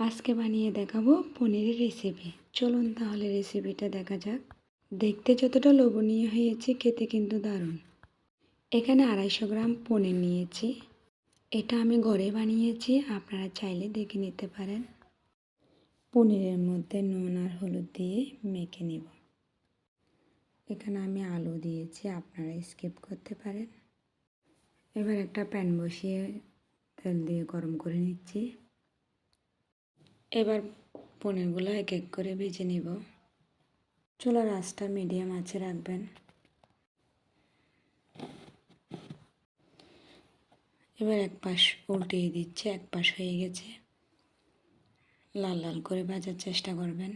আজকে বানিয়ে দেখাবো পনিরের রেসিপি চলুন তাহলে রেসিপিটা দেখা যাক। দেখতে যতটা লোভনীয় হয়েছে, খেতে কিন্তু দারুণ। এখানে আড়াইশো গ্রাম পনির নিয়েছি। এটা আমি ঘরে বানিয়েছি, আপনারা চাইলে দেখে নিতে পারেন। পনিরের মধ্যে নুন আর হলুদ দিয়ে মেখে নেব। এখানে আমি আলু দিয়েছি, আপনারা স্কিপ করতে পারেন। এবার একটা প্যান বসিয়ে তেল দিয়ে গরম করে নিচ্ছি। এবার পনিরগুলো এক এক করে ভেজে নিব। চুলার আঁচটা মিডিয়াম আঁচে রাখবেন। এবার এক পাশ উল্টিয়ে দিচ্ছে, এক পাশ হয়ে গেছে। লাল লাল করে ভাজার চেষ্টা করবেন।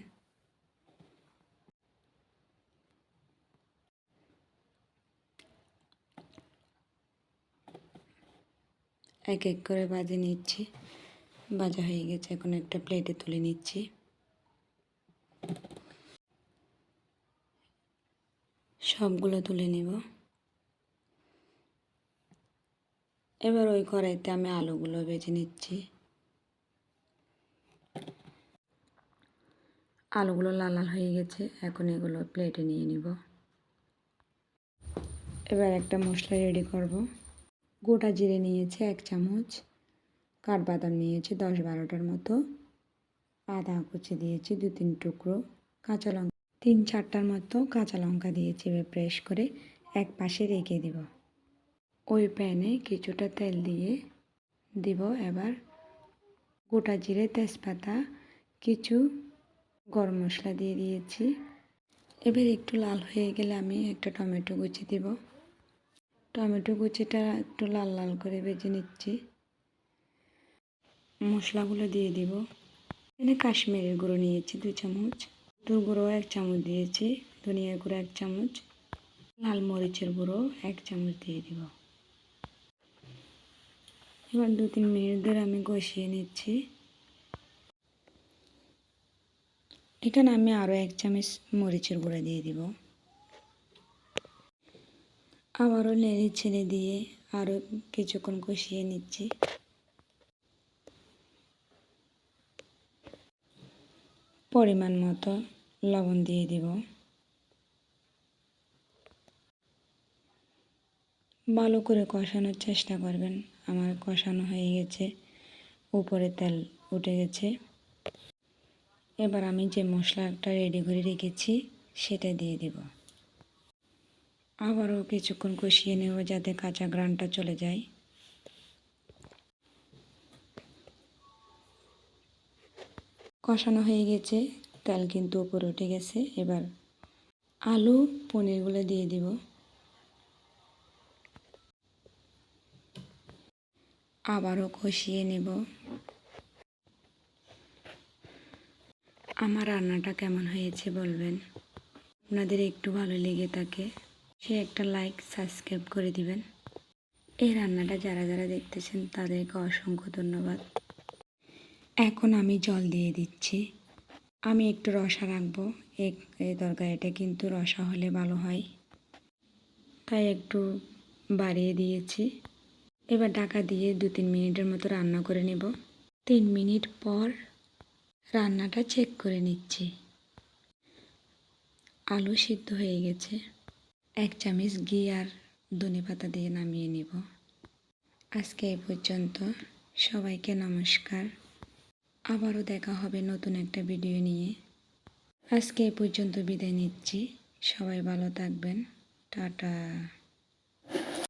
এক এক করে ভাজে নিচ্ছি। ভাজা হয়ে গেছে। এখন একটা প্লেটে তুলে নিচ্ছি। সবগুলো তুলে নিব। এবার ওই কড়াইতে আমি আলুগুলো বেজে নিচ্ছি। আলুগুলো লাল লাল হয়ে গেছে। এখন এগুলো প্লেটে নিয়ে নিব। এবার একটা মশলা রেডি করব। গোটা জিরে নিয়েছে এক চামচ। কাঠবাদাম নিয়েছি দশ বারোটার মতো। আদা কুচি দিয়েছি দু তিন টুকরো, কাঁচা লঙ্কা তিন চারটার মতো কাঁচা লঙ্কা দিয়েছি এবার প্রেস করে এক পাশে রেখে দিব। ওই প্যানে কিছুটা তেল দিয়ে দিব এবার গোটা জিরে তেজপাতা, কিছু গরম মশলা দিয়ে দিয়েছি। এবার একটু লাল হয়ে গেলে আমি একটা টমেটো কুচি দিব। টমেটো কুচিটা একটু লাল লাল করে ভেজে নিচ্ছি। মশলাগুলো দিয়ে দিব। এখানে কাশ্মীরের গুঁড়ো নিয়েছি দু চামচ। তোর গুঁড়ো এক চামচ দিয়েছি, ধনিয়ার গুঁড়ো এক চামচ, লাল মরিচের গুঁড়ো এক চামচ দিয়ে দিব। এবার দু তিন মিনিট ধরে আমি কষিয়ে নিচ্ছি। এখানে আমি আরও এক চামচ মরিচের গুঁড়ো দিয়ে দিব। আবারও নেড়ে ছেড়ে দিয়ে আরও কিছুক্ষণ কষিয়ে নিচ্ছি। পরিমাণ মতো লবণ দিয়ে দিব। ভালো করে কষানোর চেষ্টা করবেন। আমার কষানো হয়ে গেছে, উপরে তেল উঠে গেছে। এবার আমি যে মশলাটা রেডি করে রেখেছি, সেটা দিয়ে দেব। আবারও কিছুক্ষণ কষিয়ে নেব যাতে কাঁচা গ্রানটা চলে যায়। কষানো হয়ে গেছে, তেল কিন্তু উপরে উঠে গেছে। এবার আলু, পনিরগুলো দিয়ে দিব। আবারও কষিয়ে নেব। আমার রান্নাটা কেমন হয়েছে বলবেন? আপনাদের একটু ভালো লেগে থাকে, সে একটা লাইক, সাবস্ক্রাইব করে দিবেন। এই রান্নাটা যারা যারা দেখতেছেন, তাদেরকে অসংখ্য ধন্যবাদ। এখন আমি জল দিয়ে দিচ্ছি। আমি একটু রসা রাখব। এই তরকারিটা কিন্তু রসা হলে ভালো হয়। তাই একটু বাড়িয়ে দিয়েছি। এবার ঢাকা দিয়ে দু তিন মিনিটের মতো রান্না করে নেব। তিন মিনিট পর রান্নাটা চেক করে নিচ্ছি। আলু সিদ্ধ হয়ে গেছে। এক চামচ ঘি আর ধনে পাতা দিয়ে নামিয়ে নেব। আজকে এই পর্যন্ত। সবাইকে নমস্কার। আবারও দেখা হবে নতুন একটা ভিডিও নিয়ে। আজকে এই পর্যন্ত বিদায় নিচ্ছি। সবাই ভালো থাকবেন। টাটা।